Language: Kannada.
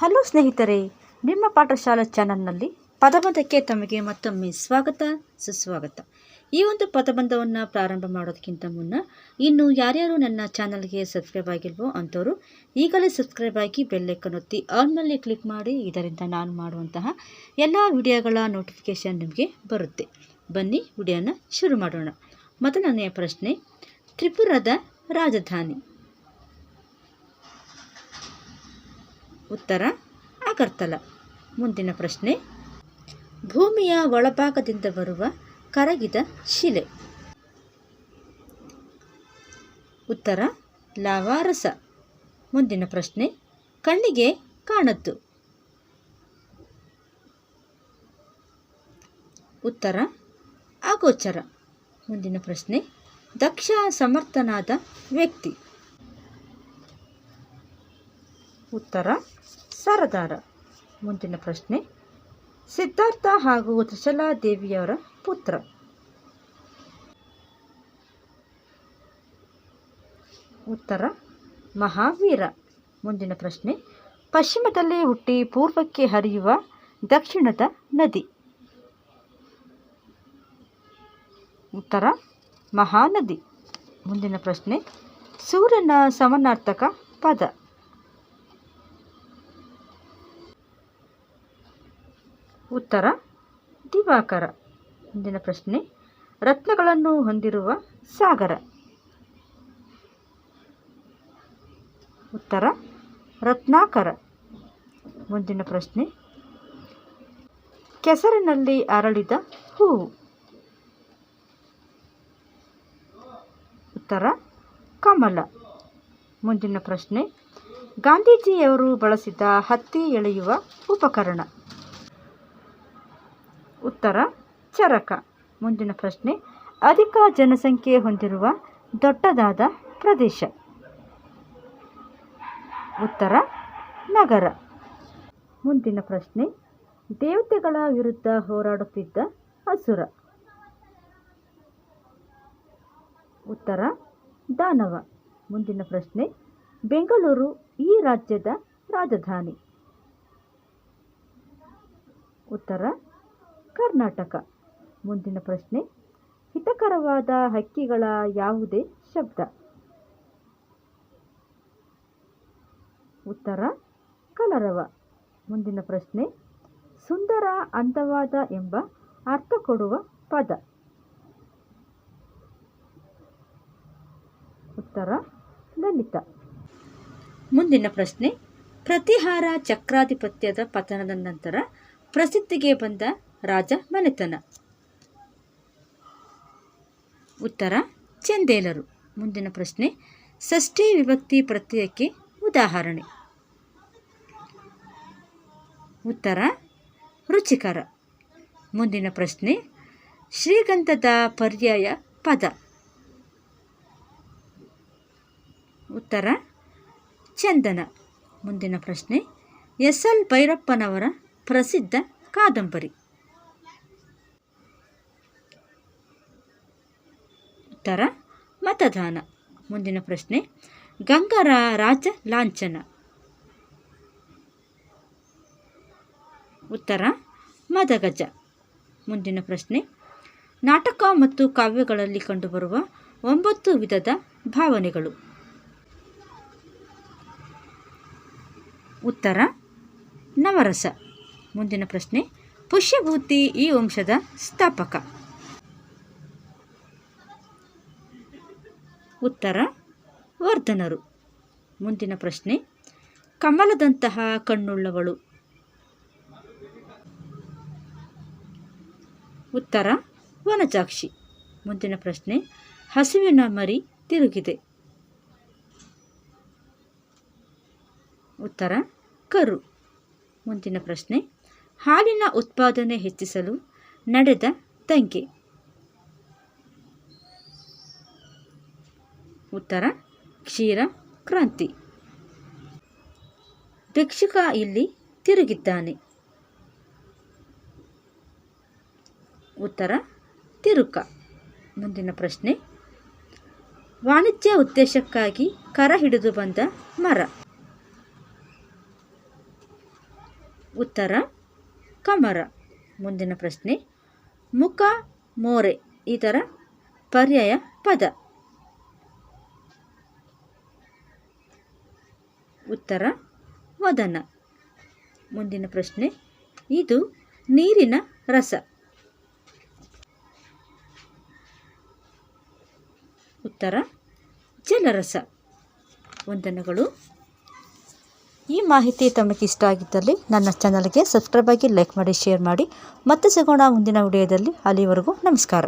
ಹಲೋ ಸ್ನೇಹಿತರೆ, ನಿಮ್ಮ ಪಾಠಶಾಲಾ ಚಾನಲ್ನಲ್ಲಿ ಪದಬಂಧಕ್ಕೆ ತಮಗೆ ಮತ್ತೊಮ್ಮೆ ಸ್ವಾಗತ, ಸುಸ್ವಾಗತ. ಈ ಒಂದು ಪದಬಂಧವನ್ನು ಪ್ರಾರಂಭ ಮಾಡೋದಕ್ಕಿಂತ ಮುನ್ನ ಇನ್ನು ಯಾರ್ಯಾರು ನನ್ನ ಚಾನಲ್ಗೆ ಸಬ್ಸ್ಕ್ರೈಬ್ ಆಗಿಲ್ವೋ ಅಂಥವರು, ಈಗಲೇ ಸಬ್ಸ್ಕ್ರೈಬ್ ಆಗಿ ಬೆಲ್ಲೈಕನ್ ಒತ್ತಿ ಆಲ್ ಮೇಲೆ ಕ್ಲಿಕ್ ಮಾಡಿ, ಇದರಿಂದ ನಾನು ಮಾಡುವಂತಹ ಎಲ್ಲ ವಿಡಿಯೋಗಳ ನೋಟಿಫಿಕೇಷನ್ ನಿಮಗೆ ಬರುತ್ತೆ. ಬನ್ನಿ, ವಿಡಿಯೋನ ಶುರು ಮಾಡೋಣ. ಮೊದಲನೆಯ ಪ್ರಶ್ನೆ, ತ್ರಿಪುರದ ರಾಜಧಾನಿ. ಉತ್ತರ ಅಗರ್ತಲ. ಮುಂದಿನ ಪ್ರಶ್ನೆ. ಭೂಮಿಯ ಒಳಭಾಗದಿಂದ ಬರುವ ಕರಗಿದ ಶಿಲೆ. ಉತ್ತರ ಲಾವಾರಸ. ಮುಂದಿನ ಪ್ರಶ್ನೆ. ಕಣ್ಣಿಗೆ ಕಾಣದ್ದು ಉತ್ತರ ಅಗೋಚರ. ಮುಂದಿನ ಪ್ರಶ್ನೆ. ದಕ್ಷ ಸಮರ್ಥನಾದ ವ್ಯಕ್ತಿ. ಉತ್ತರ, ಸರದಾರ. ಮುಂದಿನ ಪ್ರಶ್ನೆ, ಸಿದ್ಧಾರ್ಥ ಹಾಗೂ ತ್ರಿಶಲಾದೇವಿಯವರ ಪುತ್ರ. ಉತ್ತರ, ಮಹಾವೀರ. ಮುಂದಿನ ಪ್ರಶ್ನೆ, ಪಶ್ಚಿಮದಲ್ಲಿ ಹುಟ್ಟಿ ಪೂರ್ವಕ್ಕೆ ಹರಿಯುವ ದಕ್ಷಿಣದ ನದಿ. ಉತ್ತರ, ಮಹಾನದಿ. ಮುಂದಿನ ಪ್ರಶ್ನೆ, ಸೂರ್ಯನ ಸಮನಾರ್ಥಕ ಪದ. ಉತ್ತರ, ದಿವಾಕರ. ಮುಂದಿನ ಪ್ರಶ್ನೆ, ರತ್ನಗಳನ್ನು ಹೊಂದಿರುವ ಸಾಗರ. ಉತ್ತರ, ರತ್ನಾಕರ. ಮುಂದಿನ ಪ್ರಶ್ನೆ, ಕೆಸರಿನಲ್ಲಿ ಅರಳಿದ ಹೂವು. ಉತ್ತರ, ಕಮಲ. ಮುಂದಿನ ಪ್ರಶ್ನೆ, ಗಾಂಧೀಜಿಯವರು ಬಳಸಿದ ಹತ್ತಿ ಎಳೆಯುವ ಉಪಕರಣ. ಉತ್ತರ, ಚರಕ. ಮುಂದಿನ ಪ್ರಶ್ನೆ, ಅಧಿಕ ಜನಸಂಖ್ಯೆ ಹೊಂದಿರುವ ದೊಡ್ಡದಾದ ಪ್ರದೇಶ. ಉತ್ತರ, ನಗರ. ಮುಂದಿನ ಪ್ರಶ್ನೆ, ದೇವತೆಗಳ ವಿರುದ್ಧ ಹೋರಾಡುತ್ತಿದ್ದ ಅಸುರ. ಉತ್ತರ, ದಾನವ. ಮುಂದಿನ ಪ್ರಶ್ನೆ, ಬೆಂಗಳೂರು ಈ ರಾಜ್ಯದ ರಾಜಧಾನಿ. ಉತ್ತರ ಕರ್ನಾಟಕ. ಮುಂದಿನ ಪ್ರಶ್ನೆ. ಹಿತಕರವಾದ ಹಕ್ಕಿಗಳ ಯಾವುದೇ ಶಬ್ದ. ಉತ್ತರ, ಕಲರವ. ಮುಂದಿನ ಪ್ರಶ್ನೆ. ಸುಂದರ ಅಂದವಾದ ಎಂಬ ಅರ್ಥ ಕೊಡುವ ಪದ. ಉತ್ತರ, ಲಲಿತ. ಮುಂದಿನ ಪ್ರಶ್ನೆ. ಪ್ರತಿಹಾರ ಚಕ್ರಾಧಿಪತ್ಯದ ಪತನದ ನಂತರ ಪ್ರಸಿದ್ಧಿಗೆ ಬಂದ ರಾಜ ಮನೆತನ. ಉತ್ತರ, ಚಂದೇಲರು. ಮುಂದಿನ ಪ್ರಶ್ನೆ, ಷಷ್ಠಿ ವಿಭಕ್ತಿ ಪ್ರತ್ಯಯಕ್ಕೆ ಉದಾಹರಣೆ. ಉತ್ತರ, ರುಚಿಕರ. ಮುಂದಿನ ಪ್ರಶ್ನೆ, ಶ್ರೀಗಂಧದ ಪರ್ಯಾಯ ಪದ. ಉತ್ತರ, ಚಂದನ. ಮುಂದಿನ ಪ್ರಶ್ನೆ, ಎಸ್ ಎಲ್ ಭೈರಪ್ಪನವರ ಪ್ರಸಿದ್ಧ ಕಾದಂಬರಿ. ಉತ್ತರ, ಮತದಾನ. ಮುಂದಿನ ಪ್ರಶ್ನೆ ಗಂಗರ ರಾಜ ಲಾಂಛನ. ಉತ್ತರ, ಮದಗಜ. ಮುಂದಿನ ಪ್ರಶ್ನೆ, ನಾಟಕ ಮತ್ತು ಕಾವ್ಯಗಳಲ್ಲಿ ಕಂಡುಬರುವ ಒಂಬತ್ತು ವಿಧದ ಭಾವನೆಗಳು. ಉತ್ತರ, ನವರಸ. ಮುಂದಿನ ಪ್ರಶ್ನೆ, ಪುಷ್ಯಭೂತಿ ಈ ವಂಶದ ಸ್ಥಾಪಕ. ಉತ್ತರ, ವರ್ಧನರು. ಮುಂದಿನ ಪ್ರಶ್ನೆ, ಕಮಲದಂತಹ ಕಣ್ಣುಳ್ಳವಳು. ಉತ್ತರ, ವನಜಾಕ್ಷಿ. ಮುಂದಿನ ಪ್ರಶ್ನೆ, ಹಸುವಿನ ಮರಿ ತಿರುಗಿದೆ. ಉತ್ತರ, ಕರು. ಮುಂದಿನ ಪ್ರಶ್ನೆ, ಹಾಲಿನ ಉತ್ಪಾದನೆ ಹೆಚ್ಚಿಸಲು ನಡೆದ ದಂಗೆ. ಉತ್ತರ, ಕ್ಷೀರ, ಕ್ರಾಂತಿ. ಭಿಕ್ಷುಕ ಇಲ್ಲಿ ತಿರುಗಿದ್ದಾನೆ. ಉತ್ತರ, ತಿರುಕ. ಮುಂದಿನ ಪ್ರಶ್ನೆ. ವಾಣಿಜ್ಯ ಉದ್ದೇಶಕ್ಕಾಗಿ ಕರ ಹಿಡಿದು ಬಂದ ಮರ. ಉತ್ತರ, ಕಮರ. ಮುಂದಿನ ಪ್ರಶ್ನೆ. ಮುಖ, ಮೋರೆ. ಇದರ ಪರ್ಯಾಯ ಪದ. ಉತ್ತರ, ವದನ. ಮುಂದಿನ ಪ್ರಶ್ನೆ, ಇದು ನೀರಿನ ರಸ. ಉತ್ತರ, ಜಲರಸ. ವಂದನಗಳು. ಈ ಮಾಹಿತಿ ತಮಗೆ ಇಷ್ಟ ಆಗಿದ್ದಲ್ಲಿ ನನ್ನ ಚಾನಲ್ಗೆ ಸಬ್ಸ್ಕ್ರೈಬ್ ಆಗಿ ಲೈಕ್ ಮಾಡಿ, ಶೇರ್ ಮಾಡಿ. ಮತ್ತೆ ಸಿಗೋಣ ಮುಂದಿನ ವಿಡಿಯೋದಲ್ಲಿ. ಅಲ್ಲಿವರೆಗೂ ನಮಸ್ಕಾರ.